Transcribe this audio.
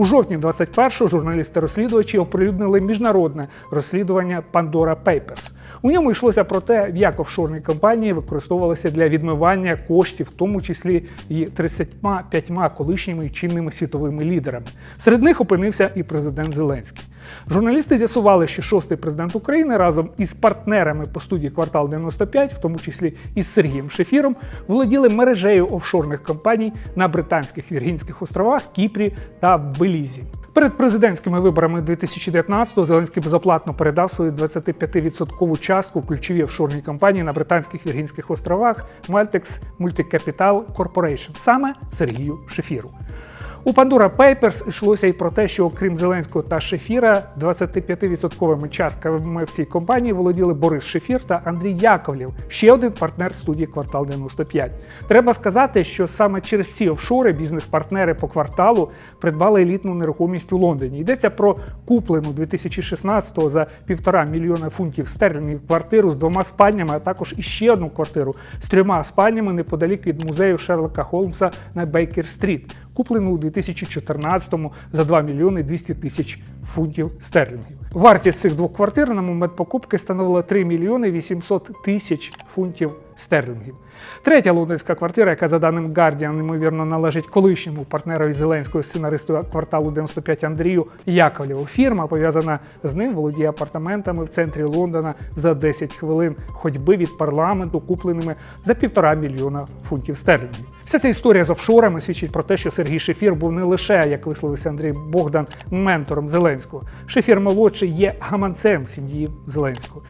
У жовтні 21-го журналісти-розслідувачі оприлюднили міжнародне розслідування Pandora Papers. У ньому йшлося про те, як офшорні компанії використовувалися для відмивання коштів, в тому числі і 35 колишніми чинними світовими лідерами. Серед них опинився і президент Зеленський. Журналісти з'ясували, що шостий президент України разом із партнерами по студії Квартал 95, в тому числі із Сергієм Шефіром, володіли мережею офшорних компаній на Британських Віргінських островах, Кіпрі та Белізі. Перед президентськими виборами 2019-го Зеленський безоплатно передав свою 25% частку в ключові офшорні компанії на Британських Віргінських островах Maltex Multicapital Corporation, саме Сергію Шефіру. У Pandora Papers йшлося і про те, що окрім Зеленського та Шефіра, 25% частками в цій компанії володіли Борис Шефір та Андрій Яковлєв, ще один партнер студії Квартал 95. Треба сказати, що саме через ці офшори бізнес-партнери по кварталу придбали елітну нерухомість у Лондоні. Йдеться про куплену 2016-го за півтора мільйона фунтів стерлінгів квартиру з двома спальнями, а також іще одну квартиру з трьома спальнями неподалік від музею Шерлока Холмса на Бейкер-стріт, куплену у 2014-му за 2 мільйони 200 тисяч фунтів стерлінгів. Вартість цих двох квартир на момент покупки становила 3 мільйони 800 тисяч фунтів стерлінгів. Третя лондонська квартира, яка за даним Guardian, ймовірно, належить колишньому партнерові Зеленського сценаристу кварталу 95 Андрію Яковлєву. Фірма, пов'язана з ним, володіє апартаментами в центрі Лондона за 10 хвилин ходьби від парламенту, купленими за півтора мільйона фунтів стерлінгів. Вся ця історія з офшорами свідчить про те, що Сергій Шефір був не лише, як висловився Андрій Богдан, ментором Зеленського. Шефір молодший є гаманцем сім'ї Зеленського.